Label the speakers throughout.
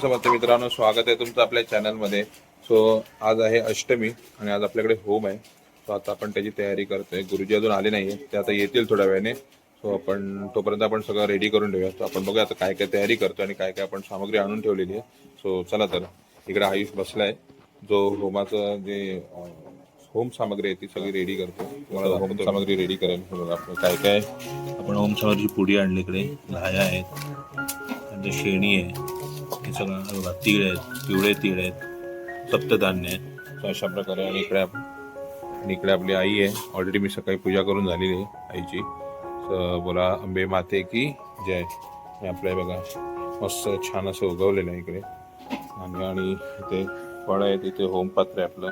Speaker 1: समजते मित्रांनो स्वागत आहे तुमचं आपल्या चॅनलमध्ये. सो आज आहे अष्टमी आणि आज आपल्याकडे होम आहे. सो आता आपण त्याची तयारी करतोय. गुरुजी अजून आले नाहीये. ते आता येतील थोड्या वेळाने. सो आपण तोपर्यंत आपण सगळं रेडी करून ठेवूया सो आपण बघूया आता काय काय तयारी करतो आणि काय काय आपण सामग्री आणून ठेवलेली आहे. सो चला तर. इकडे आयुष बसलाय. जो होमाचं जे होम सामग्री आहे ती सगळी रेडी करतो तुम्हाला होम सामग्री रेडी करेल. आपलं काय काय आपण होम सामग्रीची पुडी आणली इकडे. लाह्या आहेत. शेणी आहे. हे सगळं हे बघा तीळ आहेत. पिवळे तीळ आहेत सप्तधान्य आहे अशा प्रकारे आणि इकडे आणि इकडे आपली आई आहे. ऑलरेडी मी सकाळी पूजा करून झालेली आहे आईची. बोला आंबे माते की जय. हे आपल्या बघा मस्त छान असं उगवलेलं आहे इकडे. आणि आणि इथे फळं आहेत इथे होमपात्र आहे आपलं.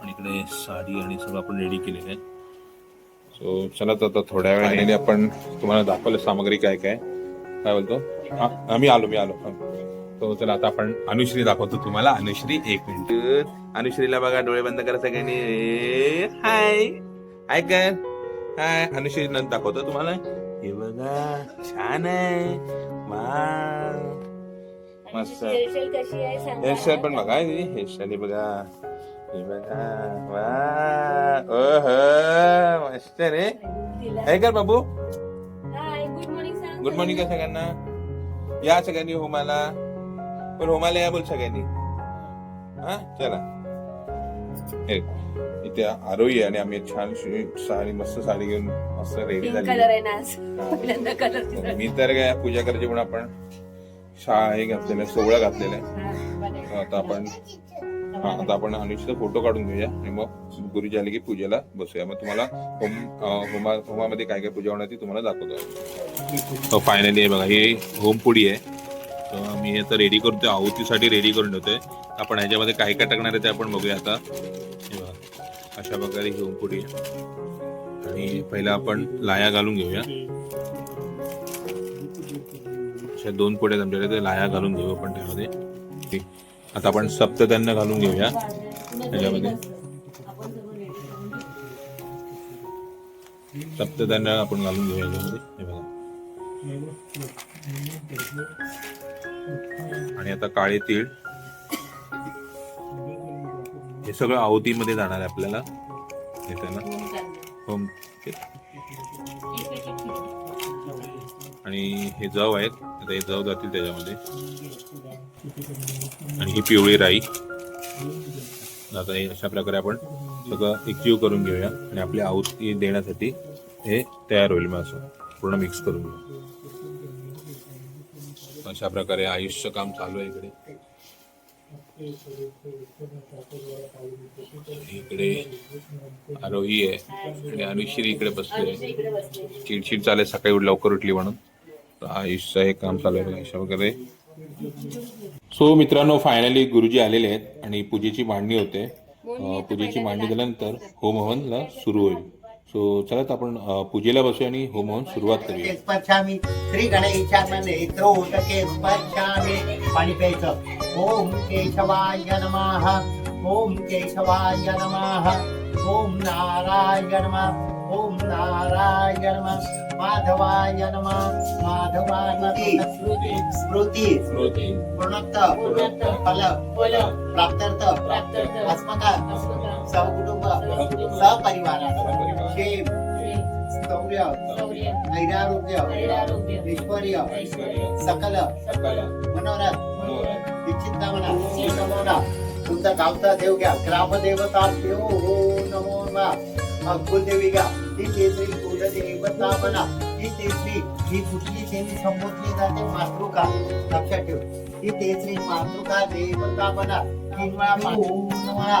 Speaker 1: आणि इकडे साडी आणि सगळं आपण रेडी केलेलं आहे. सो चला तर आता थोड्या वेळाने आपण तुम्हाला दाखवलं सामग्री काय काय. काय बोलतो? हां मी आलो मी आलो. तो चला आता आपण अनुश्री दाखवतो तुम्हाला. अनुश्री एक मिनिट. अनुश्रीला बघा डोळे बंद करा सगळ्यांनी. हाय हाय कर हाय अनुश्री नंतर दाखवतो तुम्हाला. हे बघा छान आहे. मस्त.
Speaker 2: हेअरस्टाईल
Speaker 1: पण बघा हेअरस्टाईल बघा. हे बघा. वा ओह मस्त रे. काय कर बाबू.
Speaker 2: हाय गुड मॉर्निंग सांग.
Speaker 1: गुड मॉर्निंग का सगळ्यांना? या सगळ्यांनी होमाला पण होमाला या बोल सगळ्यांनी. हा? चला. हे इथे आरोही आहे आणि आम्ही छान साडी मस्त साडी घेऊन मस्त रेडी झाली
Speaker 2: आहे.
Speaker 1: मी तर काय पूजा करायची म्हणून आपण शाळा हे घातलेलं आहे सोहळा घातलेला आहे. आता आपण हा आता आपण अनुष्ठित फोटो काढून घेऊया आणि मग गुरुजी आले की पूजेला बसूया. मग तुम्हाला होम होमा होमामध्ये काय काय पूजा होणार ती तुम्हाला दाखवतो. फायनली बघा ही होम पुडी आहे. तर मी आता रेडी करतोय. आहुतीसाठी रेडी करून ठेवतोय. आपण ह्याच्यामध्ये काय काय टाकणार आहे ते आपण बघूया आता. अशा प्रकारे घेऊन पुढे आणि पहिला आपण लाया घालून घेऊया. अशा दोन पुढे आमच्याकडे ते लाया घालून घेऊ आपण त्यामध्ये. ठीक. आता आपण सप्तधान्य घालून घेऊया. त्याच्यामध्ये सप्तधान्य आपण घालून घेऊया याच्यामध्ये हे बघा. आणि आता काळे तीळ. हे सगळं आहुतीमध्ये जाणार आहे आपल्याला. येताना होम आणि हे जव आहेत. आता हे जव जातील त्याच्यामध्ये. आणि ही पिवळी राई. आता हे अशा प्रकारे आपण सगळं एकजीव करून घेऊया. आणि आपली आहुती देण्यासाठी हे तयार होईल मग असं. पूर्ण मिक्स करून घेऊ अशा प्रकारे आयुष्य काम चालू आहे इकडे. इकडे आरोही आहे. आणि अनुश्री इकडे बसली आहे
Speaker 2: इकडे
Speaker 1: चिडचिड चालेल सकाळी उठ- लवकर उठली म्हणून. तर आयुषचं हे काम चालू आहे अशा वगैरे सो मित्रांनो फायनली गुरुजी आलेले आहेत आणि पूजेची मांडणी होते. पूजेची मांडणी झाल्यानंतर होम हवनला सुरू होईल. सो चला तर आपण पूजेला बसूया आणि होम हवन सुरुवात करूया.
Speaker 3: स्पर्शामी श्री गणेशान नेत्रोदके स्पर्शामी पाणी प्यायचं. ओम केशवाय नमः ओम केशवाय नमः ओम नारायण नमः ओम नारायण नमः माधवाय नमः माधवाय स्मृती स्मृती पूर्णत्त फल. प्राप्त्यर्थ. अस्मक सहकुटुंब. सहपरिवार. क्षेम शौर्य नैरारोग्य. ऐश्वर्य. सकल. मनोरथ. तुमचा गावचा देव घ्या. ग्रामदेवता देव हो नमो नमः कुलदेवी घ्या. ही तेसरी कुलदेवता म्हणा ही तेसरी ही कुठली देवी संबोधली जाते? मातृका. लक्षात ठेव. ही तेसरी मातृका देवता म्हणा तीन वेळा ओम नमः.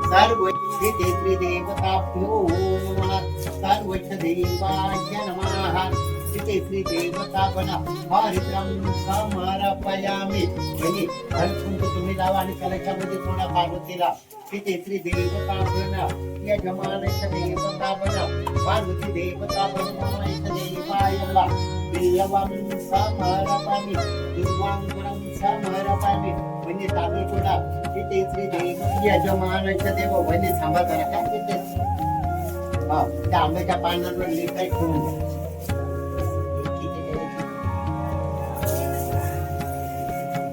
Speaker 3: सर्व तेत्री नमः सर्वच नमः तिथे देवता हरिद्रम समर्पयामी म्हणजे हळद तुम्ही लावा आणि कलशामध्ये थोडा पार्वतीला तिथे श्री देवता बना यजमानस्य पार्वती देवता देवायला म्हणजे तांदूळ तिथे श्री देव यजमानस्य देव म्हणजे सांभाळ करा. काय तिथे हा त्या आंब्याच्या पानांवर लिखाय ठेवून द्या.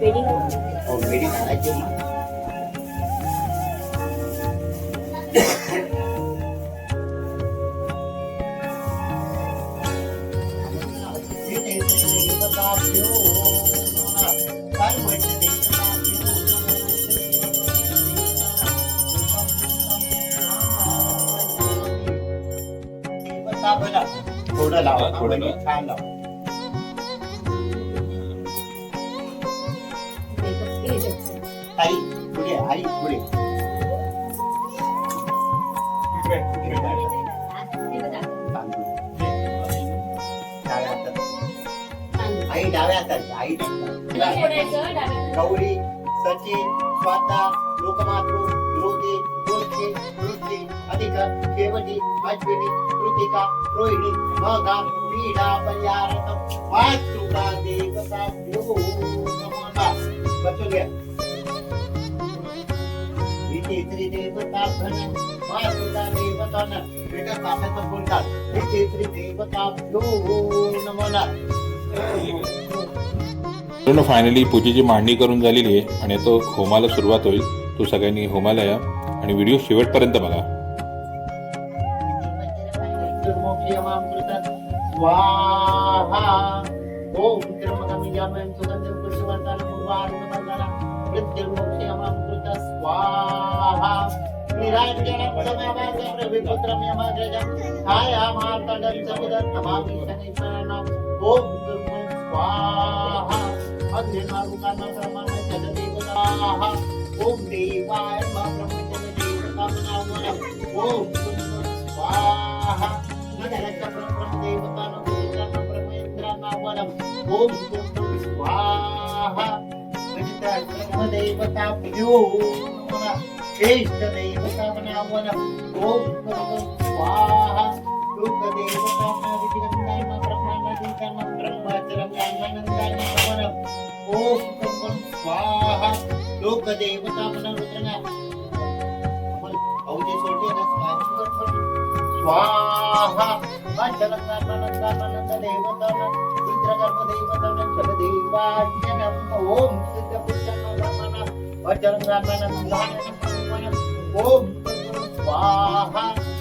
Speaker 2: वेडिंग
Speaker 3: वेडी घालायची थोडं लावा.
Speaker 4: हा, थोडं
Speaker 3: म्हणजे
Speaker 4: लावा.
Speaker 3: छान लावा. ताई पुढे आई पुढे. तांदूळ. डाव्या हातात. आई डाव्या हातात. आई गौरी. सचिन स्वाता लोकमातृ लोके गोष्टी वृत्ती अधिक शेवटी अश्विनी कृतिका रोहिणी मगा पीडा पर्यारतम वास्तुका देवता यो नमः बसून घ्या. इथे देवता धन वास्तुका देवता न बेटा कासाचं फोन काढ देवता यो नमः
Speaker 4: पूर्ण फायनली पूजेची मांडणी करून झालेली आहे आणि तो होमाला सुरुवात होईल. तो सगळ्यांनी होमाला या आणि व्हिडिओ शेवटपर्यंत बघा.
Speaker 3: स्वाहा. ओम त्र्यंबकमिजामयं सुगन्धिं पुष्पवर्धनं स्वाहा समुदं नमामि स्वाहा ओम देवाय मा ब्रह्मजगदेवतामनामनम् ओम स्वाहा नगरस्य परब्रह्म देवतानं पुरुषानं ब्रह्मेन्द्रानं ओम स्वाहा ब्रह्मदेवताभ्यो इष्टदेवतामनावनम् ओम दुर्गं स्वाहा लोकदेवतानं विधिगन्धानं ब्रह्माण्डदीतानं ब्रह्मचरङ्गानन्दनं नमनम् ओम दुर्गं स्वाहा लोकदेवतामनं रुद्रना औजे सोडे ना स्वाहा अचलंगानंदानंद देवतानं रुद्रगर्भ देवतानं जगदेवाज्ञनम् ओम सिद्धपुरुषानं ब्रह्मणः अचलंगानंदानंद ओम स्वाहा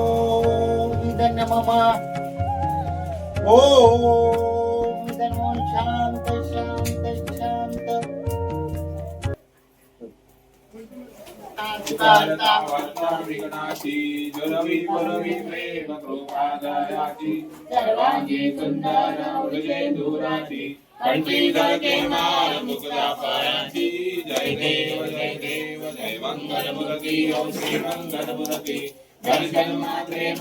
Speaker 3: ओम धन्य ममा रुद्रगंधानं ओम स्वाहा शांत शांत शांत.
Speaker 1: कंठी धरके मार मुकुला पायाची जय देव जय देव जय मंगल मूर्ती ओम श्री मंगल मूर्ती జన్మ ప్రేమ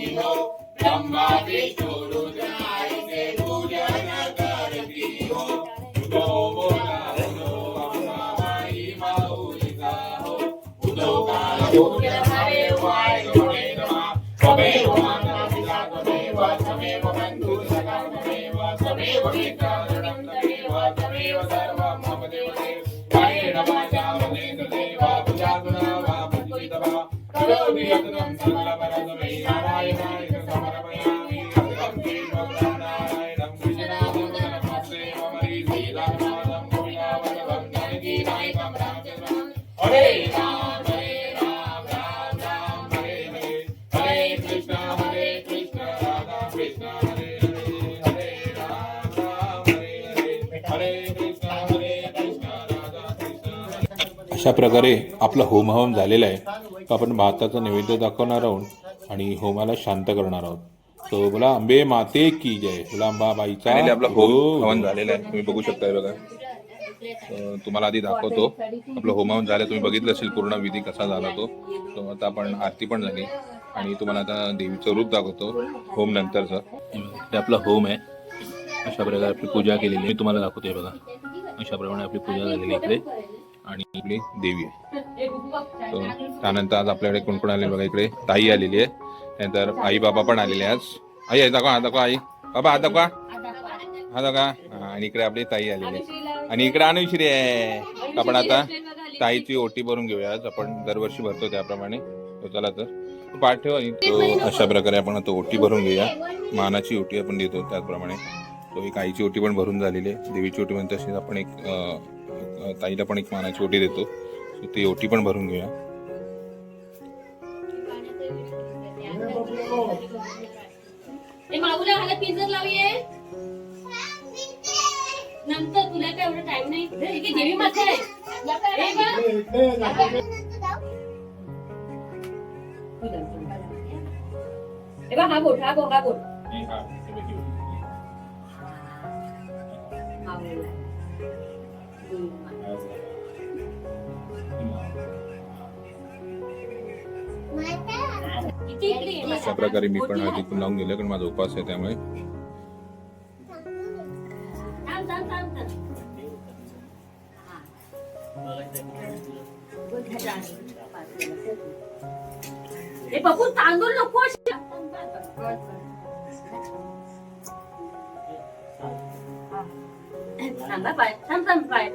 Speaker 1: उडी हो
Speaker 5: अशा प्रकारे आपला होम हवन झालेला आहे. तो आपण भाताचा नैवेद्य दाखवणार आहोत आणि होमाला शांत करणार आहोत. तो बोला अंबे माते की जय. बोला अंबाबाईचा
Speaker 1: आपला
Speaker 5: होम
Speaker 1: हवन झालेला आहे. तुम्ही बघू शकता हे बघा तुम्हाला आधी दाखवतो. आपलं होम हवन झालं तुम्ही बघितलं असेल पूर्ण विधी कसा झाला तो. तो आता आपण आरती पण झाली आणि तुम्हाला आता देवीचं रूप दाखवतो होम नंतरचं. हे आपलं होम आहे. अशा प्रकारे आपली पूजा केलेली मी तुम्हाला दाखवतोय बघा. अशा प्रमाणे आपली पूजा झालेली इकडे. आणि आपली देवी आहे. त्यानंतर आज आपल्याकडे कोण कोण आले बघा इकडे ताई आलेली आहे. त्यानंतर आई बाबा पण आलेले आज. आई आहे दाखवा हा दाखवा आई. बाबा हा दाखवा. हा दाखवा. आणि इकडे आपली ताई आलेली आहे. आणि इकडे अनुश्री आहे. आपण आता ताईची ओटी भरून घेऊया आज. आपण दरवर्षी भरतो त्याप्रमाणे. तो चला तर. पाठ ठेव आणि तो अशा प्रकारे आपण आता ओटी भरून घेऊया. मानाची ओटी आपण देतो त्याचप्रमाणे. तो एक आईची ओटी पण भरून झालेली आहे. देवीची ओटी पण तशीच आपण एक ताईला पण एक मानाची ओटी देतो. ती ओटी पण भरून घेऊया.
Speaker 2: माऊला नंतर तुला काय एवढा टाइम नाही? देवी माता आहे ए बा. हा बोट हा बोट हा बोट.
Speaker 6: हा,
Speaker 1: अशा प्रकारे मी पण आधी लावून गेलं कारण माझा उपास आहे त्यामुळे.
Speaker 2: थांब थांब तांदूळ नको थांबा पाय थांब थांब पाय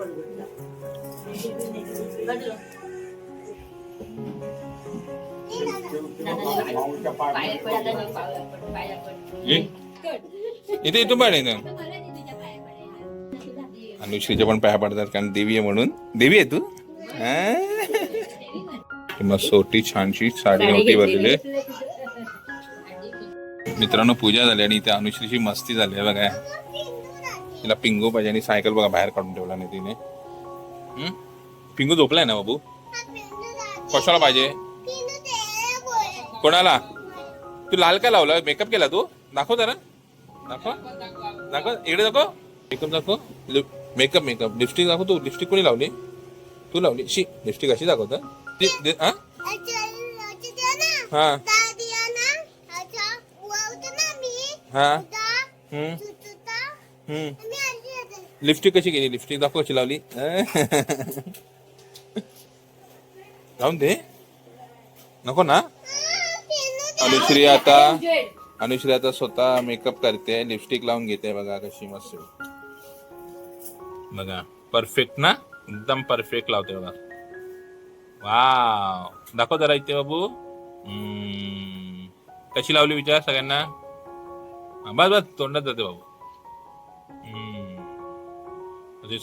Speaker 1: इथे इथून पण येतं अनुश्रीच्या पण पाया पडतात कारण देवी आहे म्हणून. देवी आहे तू? मस्त ओटी छानशी साडी ओटी भरलेली. मित्रांनो पूजा झाली आणि त्या अनुश्रीची मस्ती झाली आहे बघा. तिला पिंगू पाहिजे आणि सायकल बघा बाहेर काढून ठेवला नाही तिने. हम्म? पिंगू झोपलाय ना बाबू? कशाला पाहिजे? कोणाला? तू लाल काय लावला? मेकअप केला तू? दाखव जरा. दाखव. दाखव. इकडे दाखव. मेकअप दाखव. Lip- makeup makeup. लिपस्टिक दाखव तू. लिपस्टिक कोणी लावली? तू लावली. शी लिपस्टिक अशी दाखवत ती- दे- हा. हा. हा लिपस्टिक कशी केली? लिपस्टिक दाखव कशी लावली. जाऊन दे. नको ना. अनुश्री आता अनुश्री आता स्वतः मेकअप करते लिपस्टिक लावून घेते बघा कशी मस्त. बघा परफेक्ट ना? एकदम परफेक्ट लावते बघा. वाव दाखव जरा इथे बाबू. कशी लावली विचार सगळ्यांना? बस बस तोंडात जाते बाबू.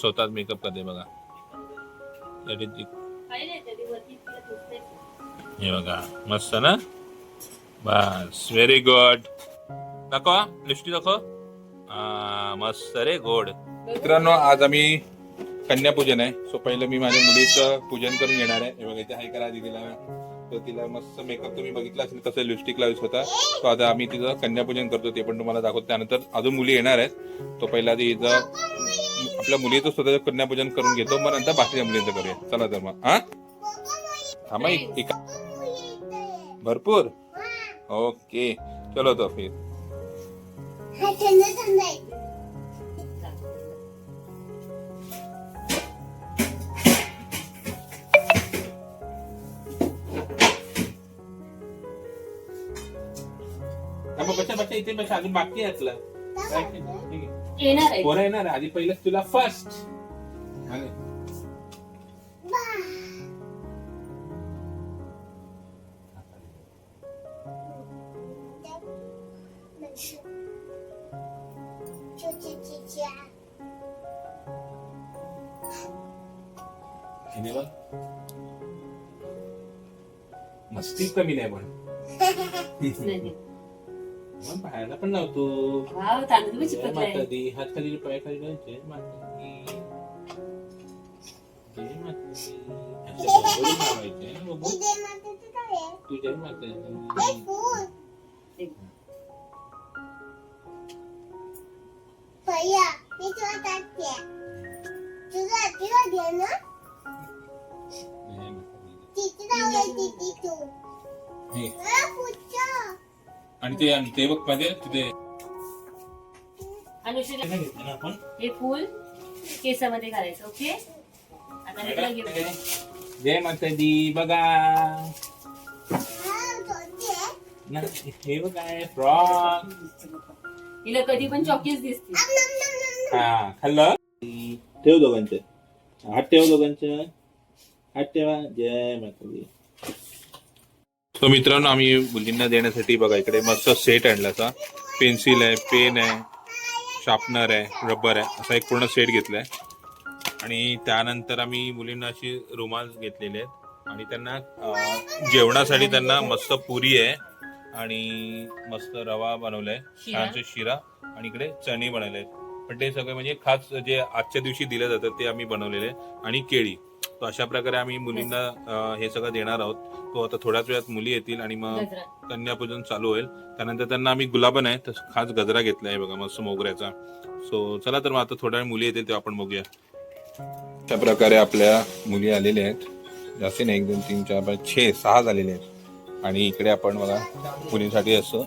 Speaker 1: स्वतःच मेकअप करते बघा?
Speaker 5: हे बघा मस्त ना? बस व्हेरी गुड दाखवा लिस्टी दाखव. हा, मस्त रे गोड मित्रांनो आज आम्ही कन्यापूजन आहे. सो पहिलं मी माझ्या मुलीचं पूजन करून घेणार आहे. हे बघा इथे हाय करा दिदीला. तर तिला मस्त मेकअप तुम्ही बघितला असेल कसं लिपस्टिक लावत होता. तो आता आम्ही तिचं कन्यापूजन करतो ते पण तुम्हाला दाखवतो. त्यानंतर अजून मुली येणार आहेत. तो पहिला आधी हिचं आपल्या मुलीचं स्वतःचं कन्यापूजन करून घेतो. मग नंतर बाकीच्या मुलींचं करूया. चला तर मग हा? थांबा एक- एक भरपूर. ओके चलो तो फिर बच्चा बच्चा इथे बस अजून बाकी आहे आपलं
Speaker 2: येणार आहे
Speaker 5: पोरं येणार आहे. आधी पहिलं तुला फर्स्ट
Speaker 6: हिने बघ मस्ती कमी नाही पण
Speaker 2: नाही.
Speaker 6: मग पाहायला पण लावतो
Speaker 2: वाव, तांदूळ
Speaker 6: जय
Speaker 2: बी चिपकलाय.
Speaker 6: माता दी हात खाली पाय खाली घाल. जय माता दी जय माता दी असे बरोबर लावायचे ना बाबू तू जय माता दी आणि ते आणि ते बघमध्ये तिथे घेतलं ना आपण.
Speaker 2: हे फुल केसामध्ये घालायचं ओके? आता मी तुला घेऊन
Speaker 6: जय माता दी बघा
Speaker 7: हा धोती आहे
Speaker 6: ना हे बघा फ्रॉक.
Speaker 2: हिला कधी पण चॉकीज दिसते.
Speaker 6: हा खाल्लं? ठेव दोघांचं. हात ठेव दोघांचं. हात ठेवा. जय माता दी
Speaker 1: तो मित्रांनो आम्ही मुलींना देण्यासाठी बघा इकडे मस्त सेट आणलाचा पेन्सिल आहे पेन आहे शार्पनर आहे रबर आहे असा एक पूर्ण सेट घेतलाय आणि त्यानंतर आम्ही मुलींना अशी रुमाल घेतलेले आहेत. आणि त्यांना जेवणासाठी त्यांना मस्त पुरी आहे. आणि मस्त रवा बनवलाय. छानसे शिरा. आणि इकडे चणे बनवले आहेत. पण ते सगळे म्हणजे खास जे आजच्या दिवशी दिलं जातं ते आम्ही बनवलेले आहे आणि केळी. तो अशा प्रकारे आम्ही मुलींना हे सगळं देणार आहोत. तो आता थोड्याच वेळात मुली येतील आणि मग
Speaker 2: गजरा.
Speaker 1: कन्यापूजन चालू होईल. त्यानंतर त्यांना आम्ही गुलाबन आहे तर खास गजरा घेतला आहे बघा मस्त मोगऱ्याचा. सो चला तर मग आता थोड्या वेळ मुली येतील तेव्हा आपण बघूया. अशा प्रकारे आपल्या मुली आलेल्या आहेत. जास्ती नाही एक दोन तीन चार पाच छे सहा झालेले आहेत. आणि इकडे आपण बघा मुलींसाठी असं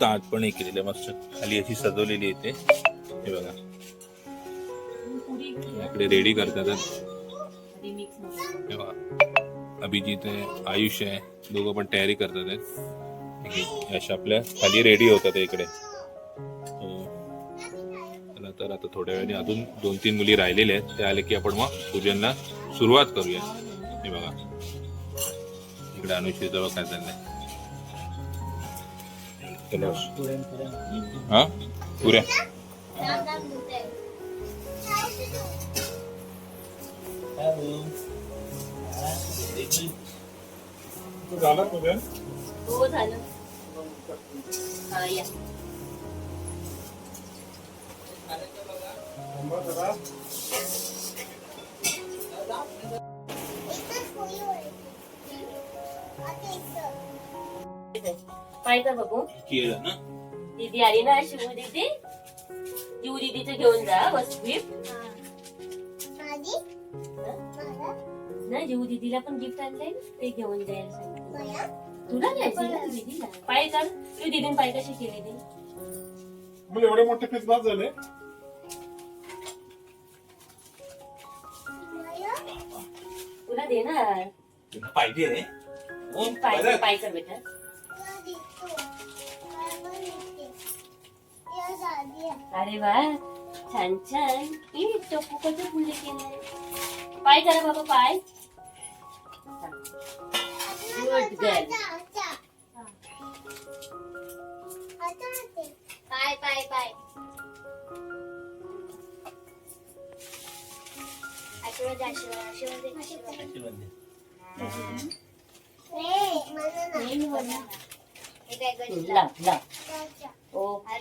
Speaker 1: ताट पण हे केलेलं आहे मस्त खाली अशी सजवलेली आहे ते. हे बघा. इकडे रेडी करतात. हे बघा. अभिजित आहे आयुष आहे दोघं पण तयारी करतात आहेत. ठीक आहे. हे अशा आपल्या खाली रेडी होतात इकडे. चला तर आता थोड्या वेळाने अजून दोन तीन मुली राहिलेल्या आहेत. ते आले की आपण मग पूजनला सुरुवात करूया हे बघा. इकडे अनुषी जवळ काय चाललंय? चलो. हा? पुऱ्या.
Speaker 7: राम राम धुते.
Speaker 2: हो झालं हा या
Speaker 7: इथंच पोळी व्हायची. आता इथं.
Speaker 2: पाय कर बघू
Speaker 6: केलं ना
Speaker 2: दीदी आली ना शिवू दीदी शिवू दीदीचं घेऊन जा वस्तू ना जीवू दीदीला पण गिफ्ट आणलंय ते घेऊन जायला सांगितलं
Speaker 7: मला?
Speaker 2: तुला घ्यायचं ना दीदीला पाय कर तू दीदीने पाय कशी केले ते?
Speaker 8: मला एवढे मोठे पीस बाद झाले?
Speaker 2: तुला देणार?
Speaker 6: तुला पाहिजे हो,
Speaker 2: पाय
Speaker 6: बरं.
Speaker 2: पाय कर बेटा. अरे वा छान छान. ई टोपू कसं फुले केलंय पाय करा बाबा पाय.
Speaker 7: पाय पाय पाय आशीर्वाद.
Speaker 2: ओके.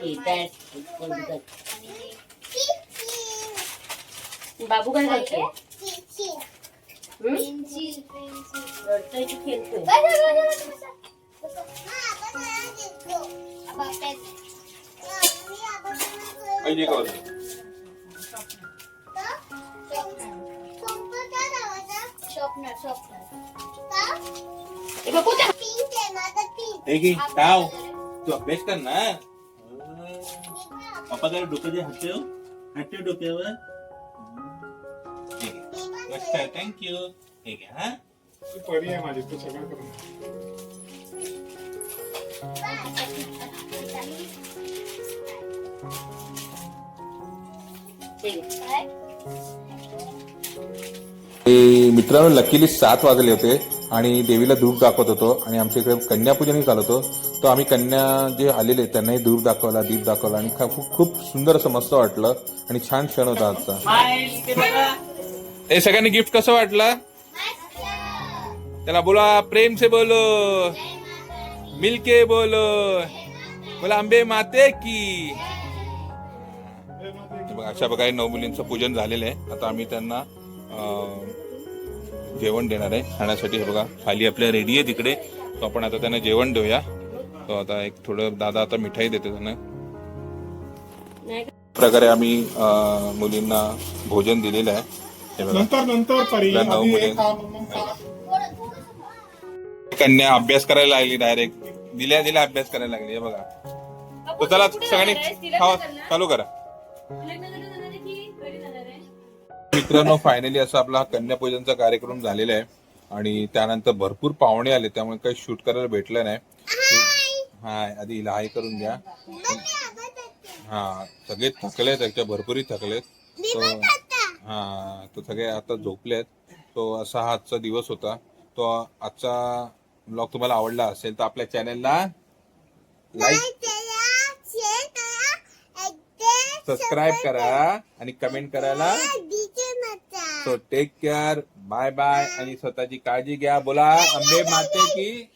Speaker 2: बाबू काय. हम्म?
Speaker 7: पेन्सिल पेन्सिल
Speaker 2: रडतोय की खेळतोय
Speaker 7: बसा,
Speaker 1: का
Speaker 6: हे टाव तू अभ्यास कर ना. पप्पा जरा डोकं हात ठेव हात ठेव डोक्यावर. घे.
Speaker 7: मी पण
Speaker 6: मस्त आहे थँक्यू हे घे हा.
Speaker 8: ती परी आहे माझी तू सगळं करून
Speaker 2: ठीक आहे.
Speaker 1: मित्रांनो लकीली सात वाजले होते आणि देवीला धूप दाखवत होतो आणि आमच्या इकडे कन्यापूजनही चालू होतं. तो आम्ही कन्या जे आलेले त्यांनाही दूर दाखवला दीप दाखवला आणि खूप खूप सुंदर असं मस्त वाटलं आणि छान क्षण होता आजचा. हे सगळ्यांनी गिफ्ट कसं वाटलं? त्याला बोला प्रेम से बोलो मिलके बोलो बोला आंबे माते की. बघा, अशा प्रकारे नऊ मुलींचं पूजन झालेलं आहे. आता आम्ही त्यांना जेवण देणार आहे. खाण्यासाठी हे बघा खाली आपल्या रेडी आहे तिकडे. तो आपण आता त्यांना जेवण देऊया. तो आता एक थोडं दादा आता मिठाई देते त्यांना. प्रकारे आम्ही मुलींना भोजन दिलेलं आहे. हे बघा.
Speaker 8: नंतर नंतर परी.
Speaker 1: तुला नऊ
Speaker 8: आधी
Speaker 1: मुली.
Speaker 8: एक खा, मग खा.
Speaker 1: कन्या अभ्यास करायला लागली डायरेक्ट दिल्या दिल्या अभ्यास करायला लागली. हे बघा. तो चला सगळ्यांनी खावा. चालू करा. मित्रांनो फायनली असं आपला हा कन्यापूजनचा कार्यक्रम झालेला आहे. आणि त्यानंतर भरपूर पाहुणे आले. त्यामुळे काही शूट करायला भेटलं नाही. हाय. आधी हिला हाय करून द्या. हा. सगळे थकलेत त्याच्या भरपूरही थकलेत तो हा तो सगळे आता झोपलेत. तो असा हा आजचा दिवस होता. तो आजचा ब्लॉग तुम्हाला आवडला असेल तर आपल्या चॅनलला लाईक सबस्क्राईब करा आणि कमेंट करायला so take care bye bye आणि स्वतःची काळजी घ्या. बोला अंबे माते की?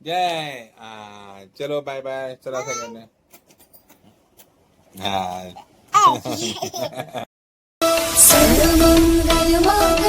Speaker 1: जय. चलो बाय बाय चला सगळ्यांना. हा.
Speaker 7: மங்கள் மங்கள்